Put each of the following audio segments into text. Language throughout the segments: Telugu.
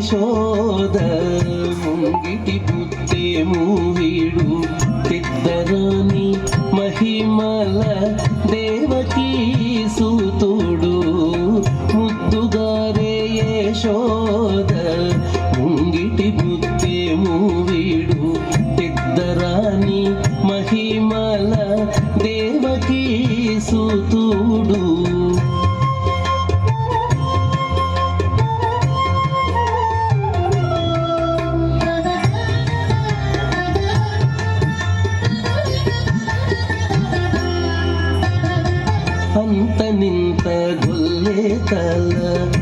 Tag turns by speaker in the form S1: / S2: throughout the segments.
S1: యశోద ముంగిటి పుత్తేము వీడు తిద్దరాని మహిమల దేవకీ సూతుడు అంత నింత గొల్లే తల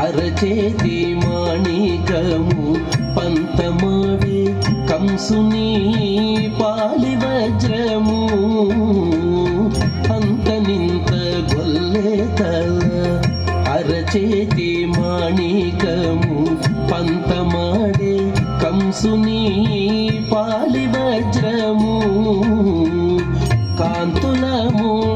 S1: అరచేతి మాణికము పంతమాడి కంసుని పాలి వజ్రము. అంత నింత గొల్లే తల అరచేతి మాణికము పంతమాడే కంసుని పాలి వజ్రము. కాంతులము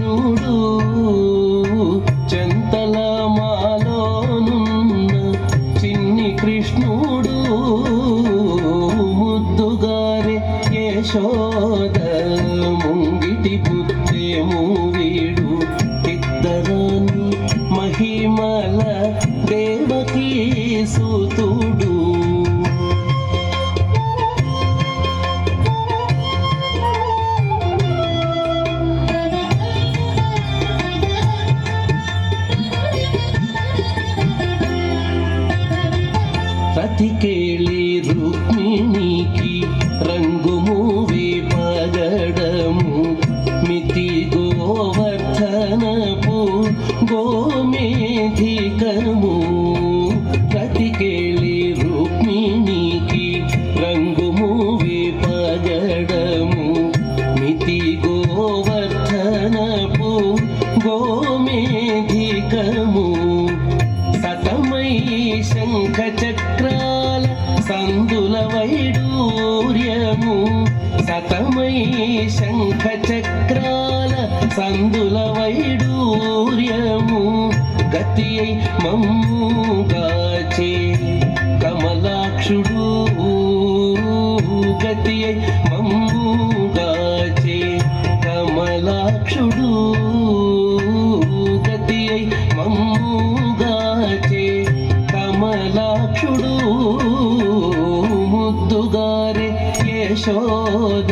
S1: యశోద ముంగిటి బుద్ధేము వీడు. ఇద్దరాని మహిమల దేవకీ సూతు గోమేధికము సతమై శంఖ చక్రాల సందుల వైడూర్యము. సతమై శంఖ చక్రాల సందుల వైడూర్యము. గతి మమ్ము గాచే యశోద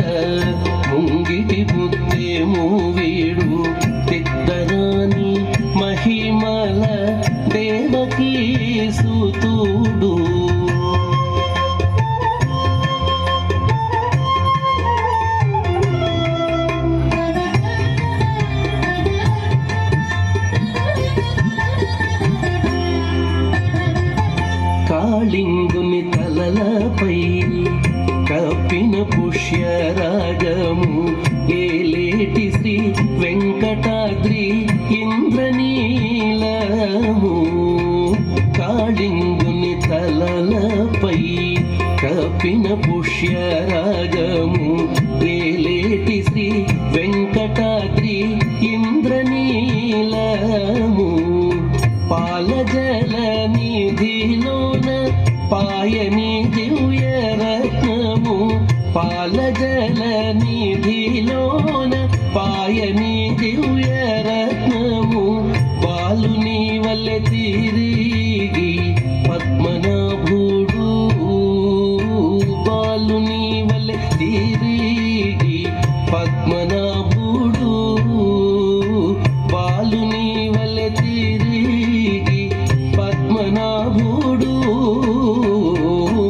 S1: ముంగిటి ముత్తేము వీడు తిద్దరాని మహిమల దేవకీ సూతుడు. కాళింగుని తలలపై కప్పిన పుష్యరాగము ఏలేటి శ్రీ వెంకటాద్రి ఇంద్రనీలము. కాళింగుని తలలపై కప్పిన పుష్యరాగము ఏలేటి శ్రీ వెంకటాద్రి ఇంద్రనీలము. పాలజల నిధిలోన పాయని పాలజల నిధిలోన పాయని దివ్య రత్నము బాలుని వల్లె తిరిగి పద్మనాభుడు. బాలుని వల్లె తిరిగి పద్మనాభుడు. బాలుని వల్లె తిరిగి పద్మనాభుడు.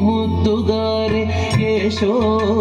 S1: ముద్దుగారే యశోద